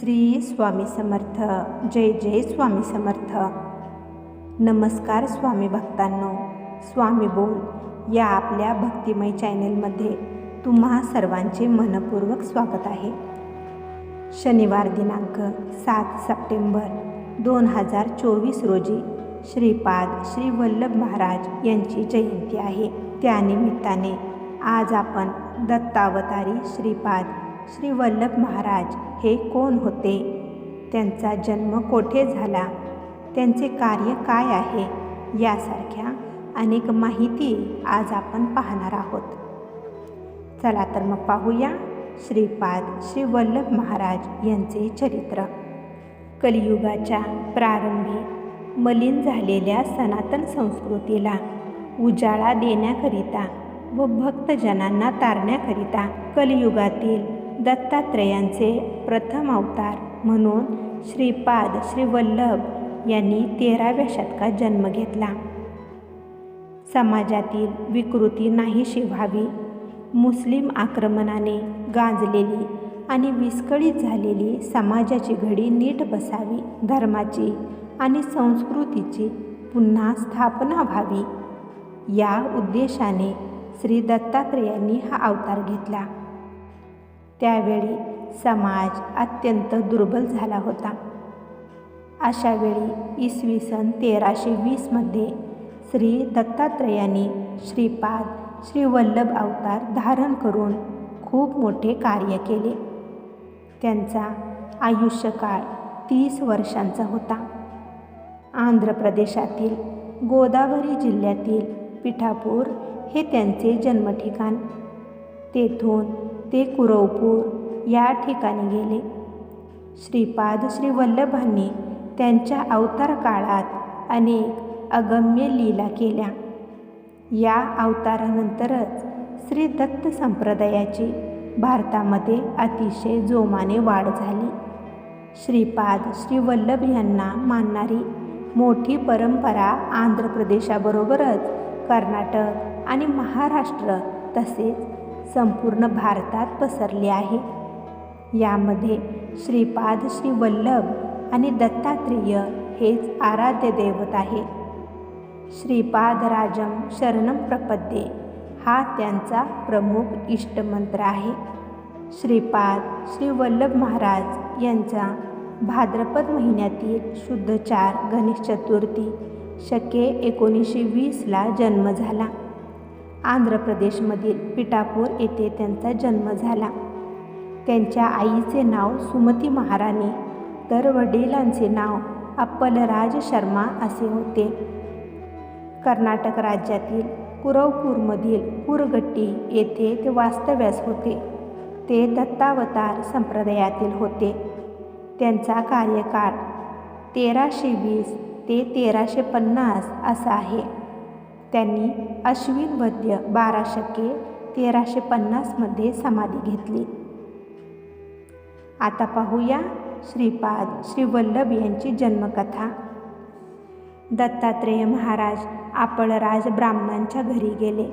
श्री स्वामी समर्थ. जय जय स्वामी समर्थ. नमस्कार स्वामी भक्तांनो. स्वामी बोल या आपल्या भक्तिमय चॅनेलमध्ये तुम्हा सर्वांचे मनपूर्वक स्वागत आहे. शनिवार दिनांक सात सप्टेंबर दोन हजार चोवीस रोजी श्रीपाद श्री वल्लभ महाराज यांची जयंती आहे. त्यानिमित्ताने आज आपण दत्तावतारी श्रीपाद श्री वल्लभ महाराज हे कोण होते? त्यांचा जन्म कोठे झाला? त्यांचे कार्य काय आहे? यासारख्या अनेक माहिती आज आपण पाहणार आहोत. चला तर मग पाहूया श्रीपाद श्री वल्लभ महाराज यांचे चरित्र. कलियुगाच्या प्रारंभी मलिन झालेल्या सनातन संस्कृतीला उजाळा देण्याकरिता व भक्तजनांना तारण्याकरिता कलियुगातील दत्तात्रेयांचे प्रथम अवतार म्हणून श्रीपाद श्रीवल्लभ यांनी तेराव्या शतकात जन्म घेतला. समाजातील विकृती नाहीशी व्हावी मुस्लिम आक्रमणाने गाजलेली आणि विस्कळीत झालेली समाजाची घडी नीट बसावी धर्माची आणि संस्कृतीची पुन्हा स्थापना व्हावी या उद्देशाने श्री दत्तात्रेयांनी हा अवतार घेतला. त्यावेळी समाज अत्यंत दुर्बल झाला होता. अशावेळी इसवी सन तेराशे वीसमध्ये श्री दत्तात्रेयांनी श्रीपाद श्री वल्लभ अवतार धारण करून खूप मोठे कार्य केले. त्यांचा आयुष्यकाळ तीस वर्षांचा होता. आंध्र प्रदेशातील गोदावरी जिल्ह्यातील पिठापूर हे त्यांचे जन्मठिकाण. तेथून ते कुरवपूर या ठिकाणी गेले. श्रीपाद श्री वल्लभांनी त्यांच्या अवतार काळात अनेक अगम्य लीला केल्या. या अवतारानंतरच श्री दत्त संप्रदायाची भारतामध्ये अतिशय जोमाने वाढ झाली. श्रीपाद श्री वल्लभ यांना मानणारी मोठी परंपरा आंध्र प्रदेशाबरोबरच कर्नाटक आणि महाराष्ट्र तसेच संपूर्ण भारतात पसरले आहे. यामध्ये श्रीपाद श्री वल्लभ आणि दत्तात्रेय हेच आराध्य दैवत आहे श्रीपाद राजम शरणम प्रपद्ये हा त्यांचा प्रमुख इष्टमंत्र आहे. श्रीपाद श्री वल्लभ महाराज यांचा भाद्रपद महिन्यातील शुद्ध चार गणेश चतुर्थी शके एकोणीसशे वीसला जन्म झाला. आंध्र प्रदेशमधील पिठापूर येथे त्यांचा जन्म झाला. त्यांच्या आईचे नाव सुमती महाराणी तर वडिलांचे नाव अप्पलराज शर्मा असे होते. कर्नाटक राज्यातील कुरवपूरमधील कुरगट्टी येथे ते वास्तव्यास होते. ते दत्तावतार संप्रदायातील होते. त्यांचा कार्यकाळ तेराशे वीस ते तेराशे पन्नास असा आहे. त्यांनी अश्विन वद्य बारा शके तेराशे पन्नासमध्ये समाधी घेतली. आता पाहूया श्रीपाद श्रीवल्लभ यांची जन्मकथा. दत्तात्रेय महाराज आपळराज ब्राह्मणांच्या घरी गेले.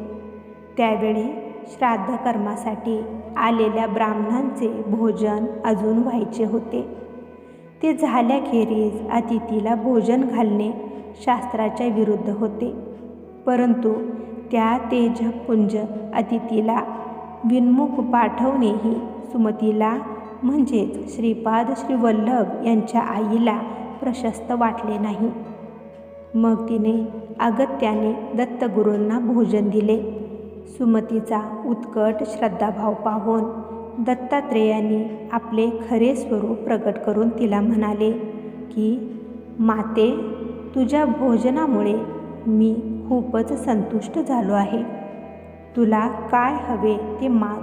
त्यावेळी श्राद्ध कर्मासाठी आलेल्या ब्राह्मणांचे भोजन अजून व्हायचे होते. ते झाल्याखेरीज अतिथीला भोजन घालणे शास्त्राच्या विरुद्ध होते. परंतु त्या तेजपुंज अतिथीला विन्मुख पाठवणेही सुमतीला म्हणजेच श्रीपाद श्रीवल्लभ यांच्या आईला प्रशस्त वाटले नाही. मग तिने अगत्याने दत्तगुरूंना भोजन दिले. सुमतीचा उत्कट श्रद्धाभाव पाहून दत्तात्रेयांनी आपले खरे स्वरूप प्रकट करून तिला म्हणाले की माते तुझ्या भोजनामुळे मी खूपच संतुष्ट झालो आहे. तुला काय हवे ते माग.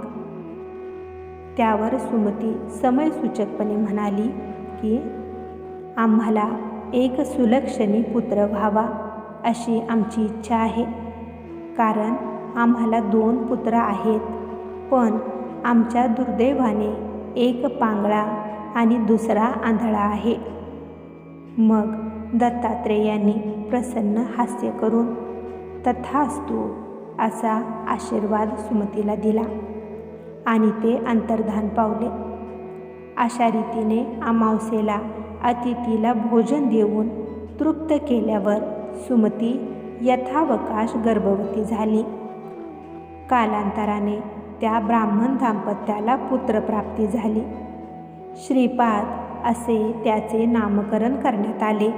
त्यावर सुमती समयसूचकपणे म्हणाली की आम्हाला एक सुलक्षणी पुत्र व्हावा अशी आमची इच्छा आहे. कारण आम्हाला दोन पुत्र आहेत. पण आमच्या दुर्दैवाने एक पांगळा आणि दुसरा आंधळा आहे. मग दत्तात्रेयांनी प्रसन्न हास्य करून तथास्तु असा आशीर्वाद सुमतीला दिला आणि ते अंतर्धान पावले. अशा रीतीने अमावस्येला अतिथीला भोजन देऊन तृप्त केल्यावर सुमती यथावकाश गर्भवती झाली. कालांतराने त्या ब्राह्मण दाम्पत्याला पुत्रप्राप्ती झाली. श्रीपाद असे त्याचे नामकरण करण्यात आले.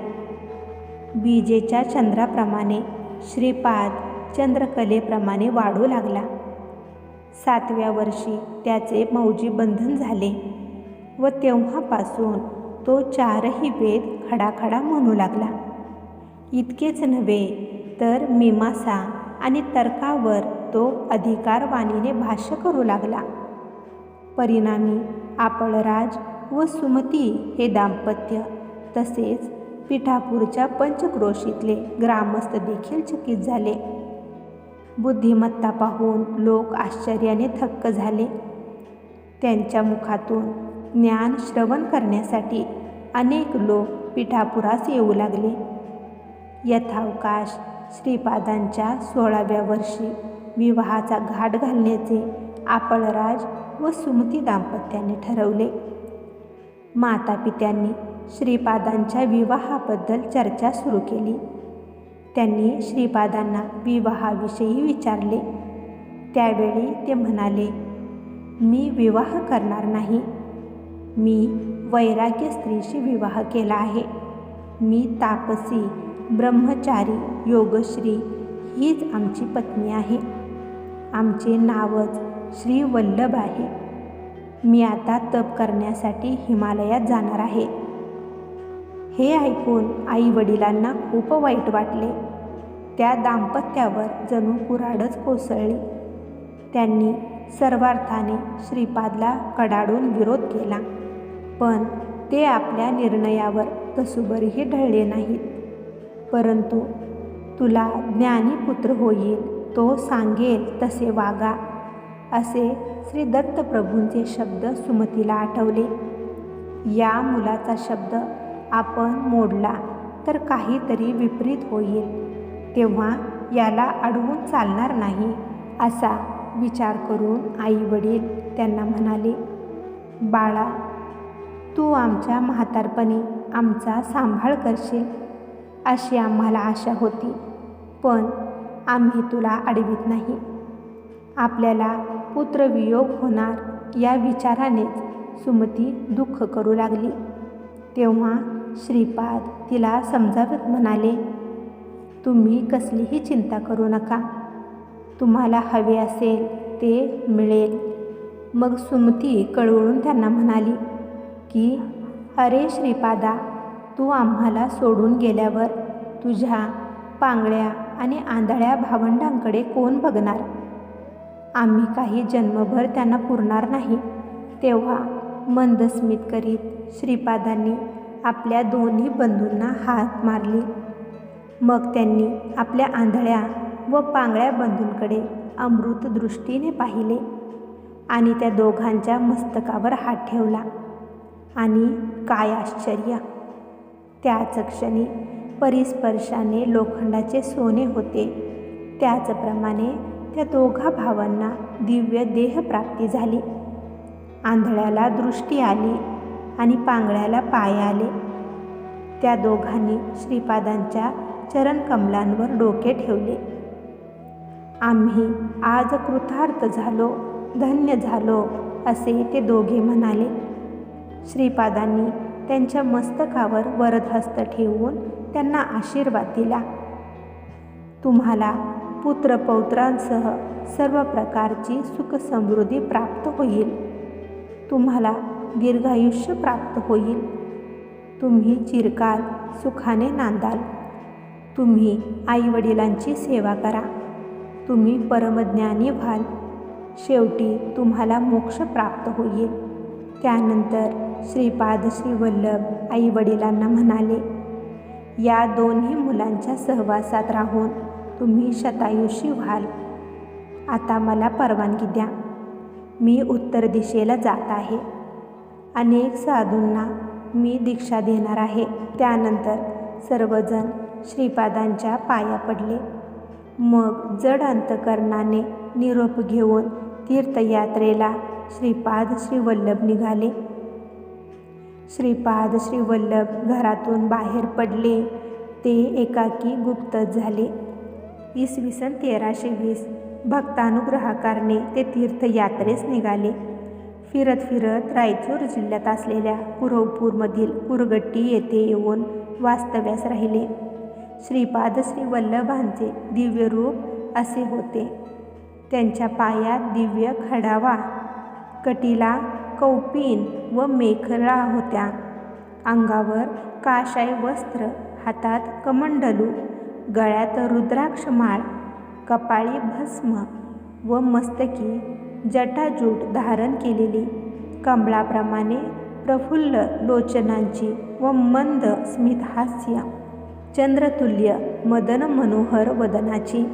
बीजेच्या चंद्राप्रमाणे श्रीपाद चंद्रकलेप्रमाणे वाढू लागला. सातव्या वर्षी त्याचे मौजी बंधन झाले व तेव्हापासून तो चारही वेद खडाखडा म्हणू लागला. इतकेच नव्हे तर मीमासा आणि तर्कावर तो अधिकारवाणीने भाष्य करू लागला. परिणामी आपळराज व सुमती हे दाम्पत्य तसेच पिठापूरच्या पंचक्रोशीतले ग्रामस्थ देखील चकित झाले. बुद्धिमत्ता पाहून लोक आश्चर्याने थक्क झाले. त्यांच्या मुखातून ज्ञान श्रवण करण्यासाठी अनेक लोक पिठापुरास येऊ लागले. यथावकाश श्रीपादांच्या सोळाव्या वर्षी विवाहाचा घाट घालण्याचे आपळराज व सुमती दाम्पत्याने ठरवले. मातापित्यांनी श्रीपादांच्या विवाहाबद्दल चर्चा सुरू केली. त्यांनी श्रीपादांना विवाहाविषयी विचारले. त्यावेळी ते म्हणाले मी विवाह करणार नाही. मी वैराग्य स्त्रीशी विवाह केला आहे. मी तापसी ब्रह्मचारी योगश्री हीच आमची पत्नी आहे. आमचे नावच श्री वल्लभ आहे. मी आता तप करण्यासाठी हिमालयात जाणार आहे. हे ऐकून आई वडिलांना खूप वाईट वाटले. त्या दाम्पत्यावर जणू कुराडच कोसळली. त्यांनी सर्वार्थाने श्रीपादला कडाडून विरोध केला. पण ते आपल्या निर्णयावर तसुबरीही ढळले नाहीत. परंतु तुला ज्ञानीपुत्र होईल तो सांगेल तसे वागा असे श्री दत्तप्रभूंचे शब्द सुमतीला आठवले. या मुलाचा शब्द आपण मोडला तर काहीतरी विपरीत होईल. तेव्हा याला अडवून चालणार नाही असा विचार करून आई वडील त्यांना म्हणाले बाळा तू आमच्या म्हातारपणी आमचा सांभाळ करशील अशी आम्हाला आशा होती. पण आम्ही तुला अडवित नाही. आपल्याला पुत्रवियोग होणार या विचारानेच सुमती दुःख करू लागली. तेव्हा श्रीपाद तिला समजावत म्हणाले तुम्ही कसलीही चिंता करू नका. तुम्हाला हवे असेल ते मिळेल. मग सुमती कळवळून त्यांना म्हणाली की अरे श्रीपादा तू आम्हाला सोडून गेल्यावर तुझ्या पांगळ्या आणि आंधळ्या भावंडांकडे कोण बघणार? आम्ही काही जन्मभर त्यांना पुरणार नाही. तेव्हा मंदस्मित करीत श्रीपादांनी आपल्या दोन्ही बंधूंना हात मारली. मग त्यांनी आपल्या आंधळ्या व पांगळ्या बंधूंकडे अमृत दृष्टीने पाहिले आणि त्या दोघांच्या मस्तकावर हात ठेवला. आणि काय आश्चर्य! त्याच क्षणी परिस्पर्शाने लोखंडाचे सोने होते. त्याचप्रमाणे त्या दोघा भावांना दिव्य देहप्राप्ती झाली. आंधळ्याला दृष्टी आली. आणि पांगळ्याला पाय आले. त्या दोघांनी श्रीपादांच्या चरणकमलांवर डोके ठेवले. आम्ही आज कृतार्थ झालो धन्य झालो असे ते दोघे म्हणाले. श्रीपादांनी त्यांच्या मस्तकावर वरदहस्त ठेवून त्यांना आशीर्वाद दिला. तुम्हाला पुत्रपौत्रांसह सर्व प्रकारची सुखसमृद्धी प्राप्त होईल. तुम्हाला दीर्घायुष्य प्राप्त होईल. तुम्ही चिरकाल सुखाने नांदाल. तुम्ही आईवडिलांची सेवा करा. तुम्ही परमज्ञानी व्हाल. शेवटी तुम्हाला मोक्ष प्राप्त होईल. त्यानंतर श्रीपाद श्रीवल्लभ आईवडिलांना म्हणाले या दोन्ही मुलांच्या सहवासात राहून तुम्ही शतायुषी व्हाल. आता मला परवानगी द्या. मी उत्तर दिशेला जात आहे. अनेक साधूंना मी दीक्षा देणार आहे. त्यानंतर सर्वजण श्रीपादांच्या पाया पडले. मग जड अंतकरणाने निरोप घेऊन तीर्थयात्रेला श्रीपाद श्रीवल्लभ निघाले. श्रीपाद श्रीवल्लभ घरातून बाहेर पडले. ते एकाकी गुप्त झाले. इसवी सन तेराशे वीस भक्तानुग्रहाकारने ते तीर्थयात्रेस निघाले. फिरत फिरत रायचूर जिल्ह्यात असलेल्या कुरवपूरमधील कुरगट्टी येथे येऊन वास्तव्यास राहिले. श्रीपाद श्री वल्लभांचे दिव्य रूप असे होते. त्यांच्या पायात दिव्य खडावा कटीला कौपीन व मेखला होत्या. अंगावर काशाय वस्त्र हातात कमंडलू गळ्यात रुद्राक्ष माळ कपाळी भस्म व मस्तकी जटाजूट धारण केलेली. कमळाप्रमाणे प्रफुल्ल लोचनांची व मंद स्मितहास्य चंद्रतुल्य मदन मनोहर वदनाची.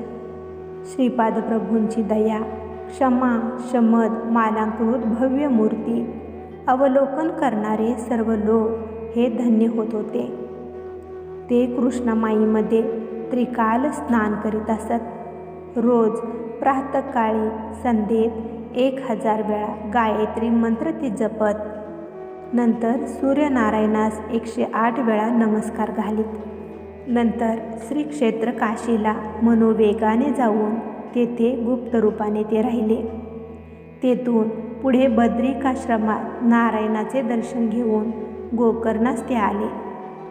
श्रीपाद प्रभूंची दया क्षमा शमद मालांकृत भव्य मूर्ती. अवलोकन करणारे सर्व लोक हे धन्य होत होते. ते कृष्णमाईमध्ये त्रिकाल स्नान करीत असत. रोज प्रातकाळी संध्येत एक हजार वेळा गायत्री मंत्र ती जपत. नंतर सूर्यनारायणास एकशे आठ वेळा नमस्कार घालीत. नंतर श्री क्षेत्र काशीला मनोवेगाने जाऊन तेथे गुप्त रूपाने ते राहिले. तेथून पुढे बद्रिकाश्रमात नारायणाचे दर्शन घेऊन गोकर्णास ते आले.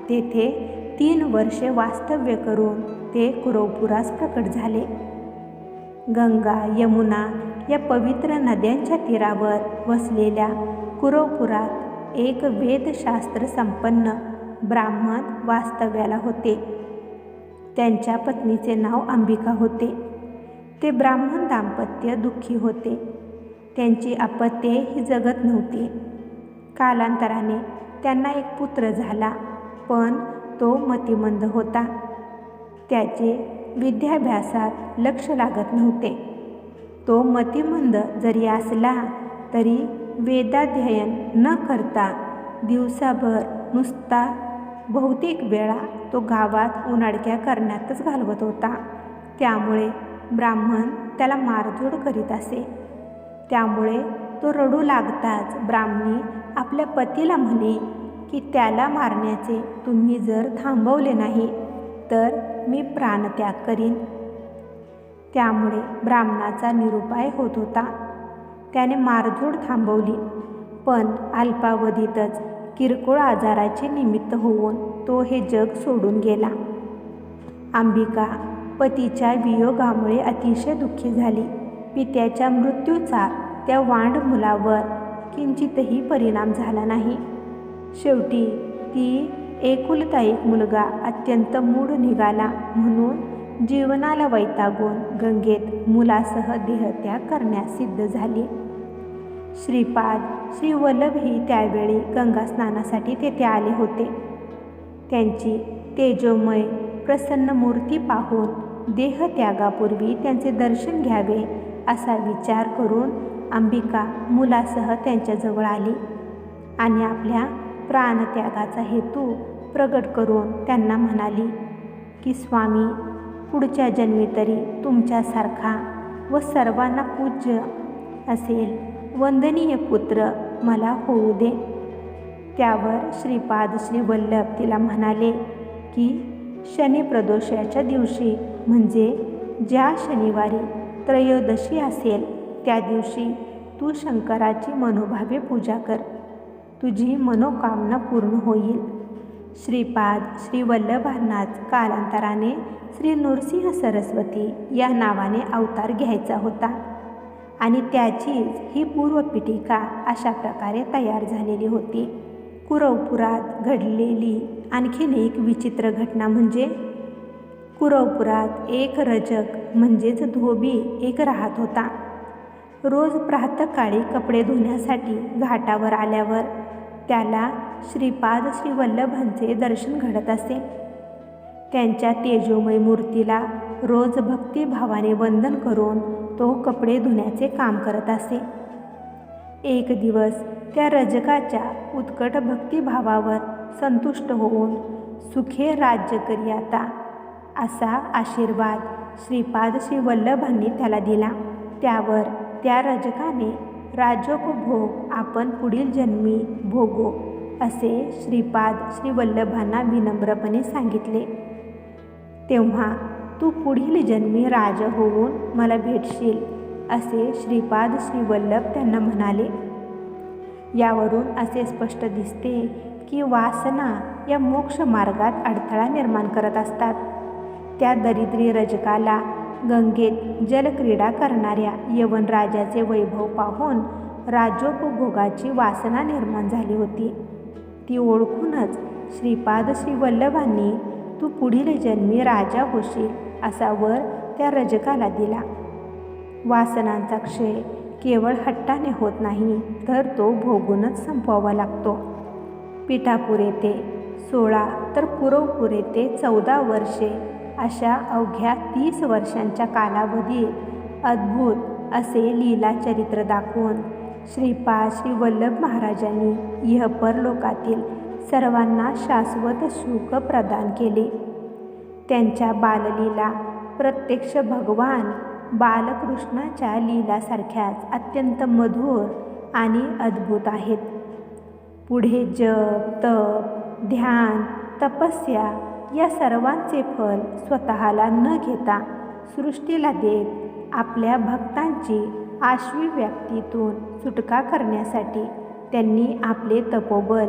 तेथे तीन वर्षे वास्तव्य करून ते कुरवपुरास प्रकट झाले. गंगा यमुना या पवित्र नद्यांच्या तीरावर वसलेल्या कुरोपुरात एक वेदशास्त्र संपन्न ब्राह्मण वास्तव्याला होते. त्यांच्या पत्नीचे नाव अंबिका होते. ते ब्राह्मण दाम्पत्य दुःखी होते. त्यांची अपत्ये ही जगत नव्हती. कालांतराने त्यांना एक पुत्र झाला पण तो मतिमंद होता. त्याचे विद्याभ्यासात लक्ष लागत नव्हते. तो मतिमंद जरी असला तरी वेदाध्ययन न करता दिवसाभर नुसता बहुतेक वेळा तो गावात उन्हाडक्या करण्यातच घालवत होता. त्यामुळे ब्राह्मण त्याला मारझोड करीत असे. त्यामुळे तो रडू लागताच ब्राह्मणी आपल्या पतीला म्हणे की त्याला मारण्याचे तुम्ही जर थांबवले नाही तर मी प्राणत्याग करीन. त्यामुळे ब्राह्मणाचा निरुपाय होत होता. त्याने मारझोड थांबवली. पण अल्पावधीतच किरकोळ आजाराचे निमित्त होऊन तो हे जग सोडून गेला. अंबिका पतीच्या वियोगामुळे अतिशय दुःखी झाली. पित्याच्या मृत्यूचा त्या वांड मुलावर किंचितही परिणाम झाला नाही. शेवटी ती एकुलता एक मुलगा अत्यंत मूढ निघाला म्हणून जीवनाला वैतागून गंगेत मुलासह देहत्याग करण्यास सिद्ध झाली. श्रीपाद श्री वल्लभही त्यावेळी गंगा स्नानासाठी तेथे आले होते. त्यांची तेजोमय प्रसन्न मूर्ती पाहून देहत्यागापूर्वी त्यांचे दर्शन घ्यावे असा विचार करून अंबिका मुलासह त्यांच्याजवळ आली आणि आपल्या प्राणत्यागाचा हेतू प्रगट करून त्यांना म्हणाली की स्वामी पुढच्या जन्मी तरी तुमच्यासारखा व सर्वांना पूज्य असेल. वंदनीय पुत्र मला होऊ दे. त्यावर श्रीपाद श्री वल्लभ तिला म्हणाले की शनिप्रदोषाच्या दिवशी म्हणजे ज्या शनिवारी त्रयोदशी असेल त्या दिवशी तू शंकराची मनोभावे पूजा कर. तुझी मनोकामना पूर्ण होईल. श्रीपाद श्री वल्लभांनाच कालांतराने श्री नृसिंह सरस्वती या नावाने अवतार घ्यायचा होता. आणि त्याचीच ही पूर्वपीठिका अशा प्रकारे तयार झालेली होती. कुरवपुरात घडलेली आणखीन एक विचित्र घटना म्हणजे कुरवपुरात एक रजक म्हणजेच धोबी एक राहत होता. रोज प्रातकाळी कपडे धुण्यासाठी घाटावर आल्यावर त्याला श्रीपाद श्रीवल्लभांचे दर्शन घडत असे. त्यांच्या तेजोमय मूर्तीला रोज भक्तिभावाने वंदन करून तो कपडे धुण्याचे काम करत असे. एक दिवस त्या रजकाच्या उत्कट भक्तिभावावर संतुष्ट होऊन सुखे राज्य करी आता असा आशीर्वाद श्रीपाद श्री वल्लभांनी त्याला दिला. त्यावर त्या रजकाने राजोपभोग आपण पुढील जन्मी भोगो असे श्रीपाद श्रीवल्लभांना विनम्रपणे सांगितले. तेव्हा तू पुढील जन्मी राज होऊन मला भेटशील असे श्रीपाद श्रीवल्लभ त्यांना म्हणाले. यावरून असे स्पष्ट दिसते की वासना या मोक्ष मार्गात अडथळा निर्माण करत असतात. त्या दरिद्री रजकाला गंगेत जलक्रीडा करणाऱ्या यवन राजाचे वैभव पाहून राजोपभोगाची वासना निर्माण झाली होती. ती ओळखूनच श्रीपाद श्री वल्लभांनी तू पुढील जन्मी राजा होशील असा वर त्या रजकाला दिला. वासनांचा क्षय केवळ हट्टाने होत नाही तर तो भोगूनच संपवावा लागतो. पिठापूर येथे सोळा तर पुरवपूर येथे चौदा वर्षे अशा अवघ्या तीस वर्षांच्या कालावधीत अद्भुत असे लीला चरित्र दाखवून श्रीपाद श्री वल्लभ महाराजांनी यह परलोकातील सर्वांना शाश्वत सुख प्रदान केले. त्यांच्या बाललीला प्रत्यक्ष भगवान बालकृष्णाच्या लीलासारख्याच अत्यंत मधुर आणि अद्भुत आहेत. पुढे जप तप ध्यान तपस्या या सर्वांचे फल स्वतःला न घेता सृष्टीला देत आपल्या भक्तांची आश्वी व्याप्तीतून सुटका करण्यासाठी त्यांनी आपले तपोबल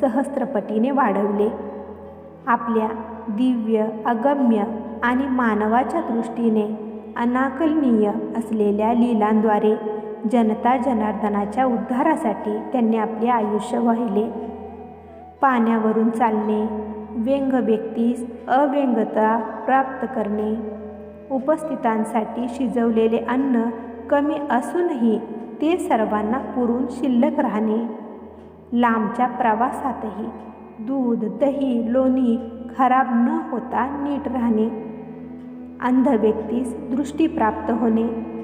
सहस्त्रपटीने वाढवले. आपल्या दिव्य अगम्य आणि मानवाच्या दृष्टीने अनाकलनीय असलेल्या लीलांद्वारे जनता जनार्दनाच्या उद्धारासाठी त्यांनी आपले आयुष्य वाहिले. पाण्यावरून चालणे व्यंग व्यक्तीस अव्यंगता प्राप्त करणे. उपस्थितांसाठी शिजवलेले अन्न कमी असूनही ते सर्वांना पुरून शिल्लक राहणे. लांबच्या प्रवासातही दूध दही लोणी खराब न होता नीट राहणे. अंध व्यक्तीस दृष्टी प्राप्त होणे.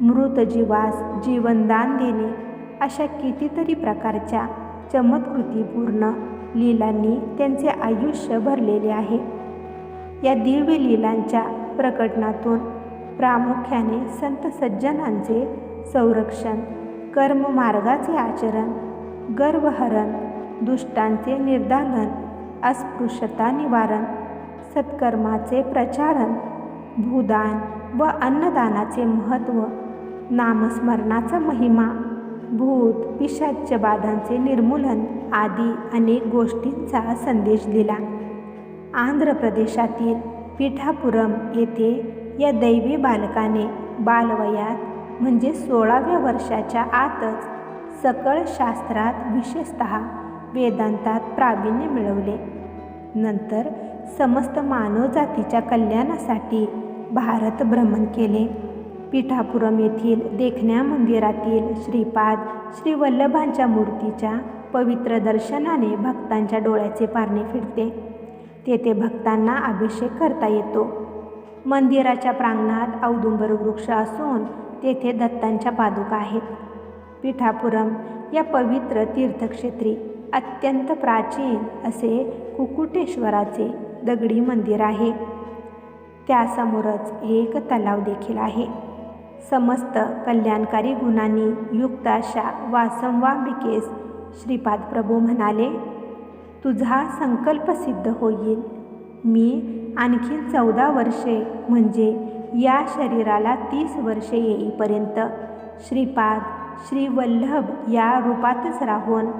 मृत जीवास जीवनदान देणे अशा कितीतरी प्रकारच्या चमत्कृतीपूर्ण लीलांनी त्यांचे आयुष्य भरलेले आहे. या दिव्य लीलांच्या प्रकटनातून प्रामुख्याने संत सज्जनांचे संरक्षण कर्ममार्गाचे आचरण गर्वहरण दुष्टांचे निर्दालन अस्पृश्यता निवारण सत्कर्माचे प्रचारण भूदान व अन्नदानाचे महत्त्व नामस्मरणाचा महिमा भूत पिशाच्य बाधांचे निर्मूलन आदी अनेक गोष्टींचा संदेश दिला. आंध्र प्रदेशातील पिठापुरम येथे या दैवी बालकाने बालवयात म्हणजे सोळाव्या वर्षाच्या आतच सकळ शास्त्रात विशेषत वेदांतात प्रावीण्य मिळवले. नंतर समस्त मानवजातीच्या कल्याणासाठी भारत भ्रमण केले. पिठापुरम येथील देखण्या मंदिरातील श्रीपाद श्री वल्लभांच्या मूर्तीच्या पवित्र दर्शनाने भक्तांच्या डोळ्याचे पारणे फिरते. तेथे भक्तांना अभिषेक करता येतो. मंदिराच्या प्रांगणात औदुंबर वृक्ष असून तेथे दत्तांच्या पादुका आहेत. पिठापुरम या पवित्र तीर्थक्षेत्री अत्यंत प्राचीन असे कुकुटेश्वराचे दगडी मंदिर आहे. त्यासमोरच एक तलाव देखील आहे. समस्त कल्याणकारी गुणांनी युक्त अशा वासंवांबिकेस श्रीपाद प्रभू म्हणाले तुझा संकल्प सिद्ध होईल. मी आणखी चौदा वर्षे म्हणजे या शरीराला तीस वर्षे येईपर्यंत श्रीपाद श्रीवल्लभ या रूपातच राहून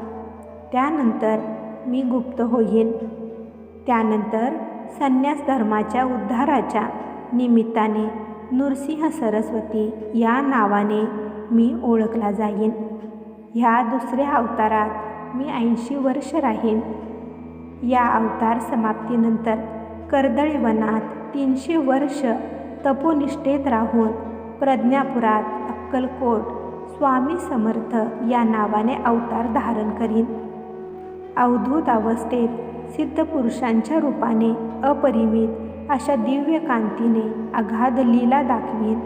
त्यानंतर मी गुप्त होईन. त्यानंतर संन्यास धर्माच्या उद्धाराच्या निमित्ताने नृसिंह सरस्वती या नावाने मी ओळखला जाईन. ह्या दुसऱ्या अवतारात मी ऐंशी वर्ष राहीन. या अवतार समाप्तीनंतर कर्दळीवनात तीनशे वर्ष तपोनिष्ठेत राहून प्रज्ञापुरात अक्कलकोट स्वामी समर्थ या नावाने अवतार धारण करीन. अवधूत अवस्थेत सिद्ध पुरुषांच्या रूपाने अपरिमित अशा दिव्य कांतीने अगाध लीला दाखवीन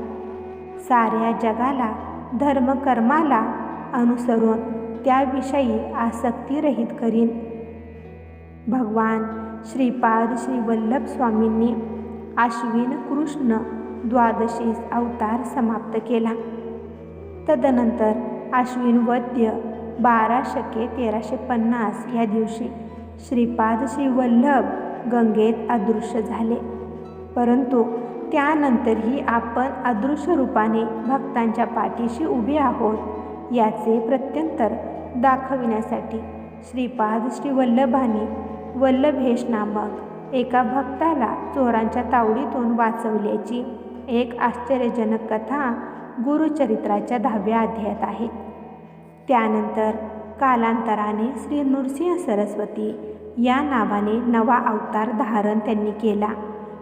साऱ्या जगाला धर्मकर्माला अनुसरून त्याविषयी आसक्तीरहित करीन. भगवान श्रीपाद श्रीवल्लभ स्वामींनी आश्विन कृष्ण द्वादशीस अवतार समाप्त केला. तदनंतर आश्विन वद्य बारा शके तेराशे पन्नास या दिवशी श्रीपाद श्रीवल्लभ गंगेत अदृश्य झाले. परंतु त्यानंतरही आपण अदृश्य रूपाने भक्तांच्या पाठीशी उभे आहोत याचे प्रत्यंतर दाखविण्यासाठी श्रीपाद श्री वल्लभाने वल्लभेश नामक एका भक्ताला चोरांच्या तावडीतून वाचवल्याची एक आश्चर्यजनक कथा गुरुचरित्राच्या दहाव्या अध्यायात आहे. त्यानंतर कालांतराने श्री नृसिंह सरस्वती या नावाने नवा अवतार धारण त्यांनी केला.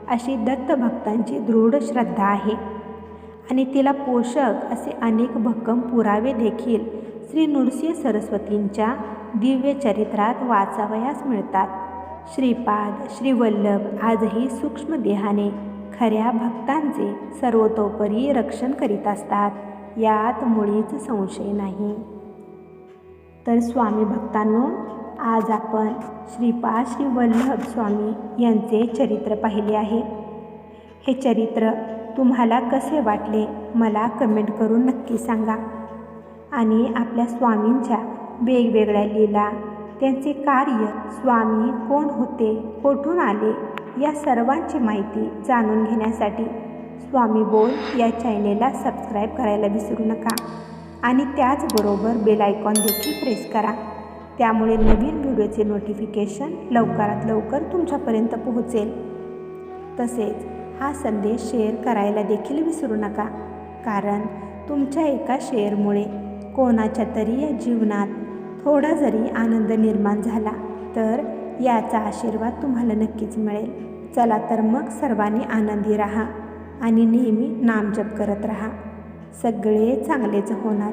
अशी दत्तभक्तांची दृढ श्रद्धा आहे. आणि तिला पोषक असे अनेक भक्कम पुरावे देखील श्री नृसिंह सरस्वतींच्या दिव्य चरित्रात वाचावयास मिळतात. श्रीपाद श्रीवल्लभ आजही सूक्ष्म देहाने खऱ्या भक्तांचे सर्वतोपरी रक्षण करीत असतात. यात मुळीच संशय नाही. तर स्वामी भक्तांनो आज आपण श्रीपाद श्री वल्लभ स्वामी यांचे चरित्र पाहिले आहे. हे चरित्र तुम्हाला कसे वाटले मला कमेंट करून नक्की सांगा. आणि आपल्या स्वामींच्या वेगवेगळ्या लीला त्यांचे कार्य स्वामी कोण होते कोठून आले या सर्वांची माहिती जाणून घेण्यासाठी स्वामी बोल या चॅनेलला सबस्क्राईब करायला विसरू नका. आणि त्याचबरोबर बेल आयकॉन देखील प्रेस करा. त्यामुळे नवीन व्हिडिओचे नोटिफिकेशन लवकरात लवकर तुमच्यापर्यंत पोहोचेल. तसेच हा संदेश शेअर करायला देखील विसरू नका कारण तुमच्या एका शेअरमुळे कोणाच्या तरी या जीवनात थोडा जरी आनंद निर्माण झाला तर याचा आशीर्वाद तुम्हाला नक्कीच मिळेल. चला तर मग सर्वांनी आनंदी राहा आणि नेहमी नामजप करत राहा. सगळे चांगलेच होणार.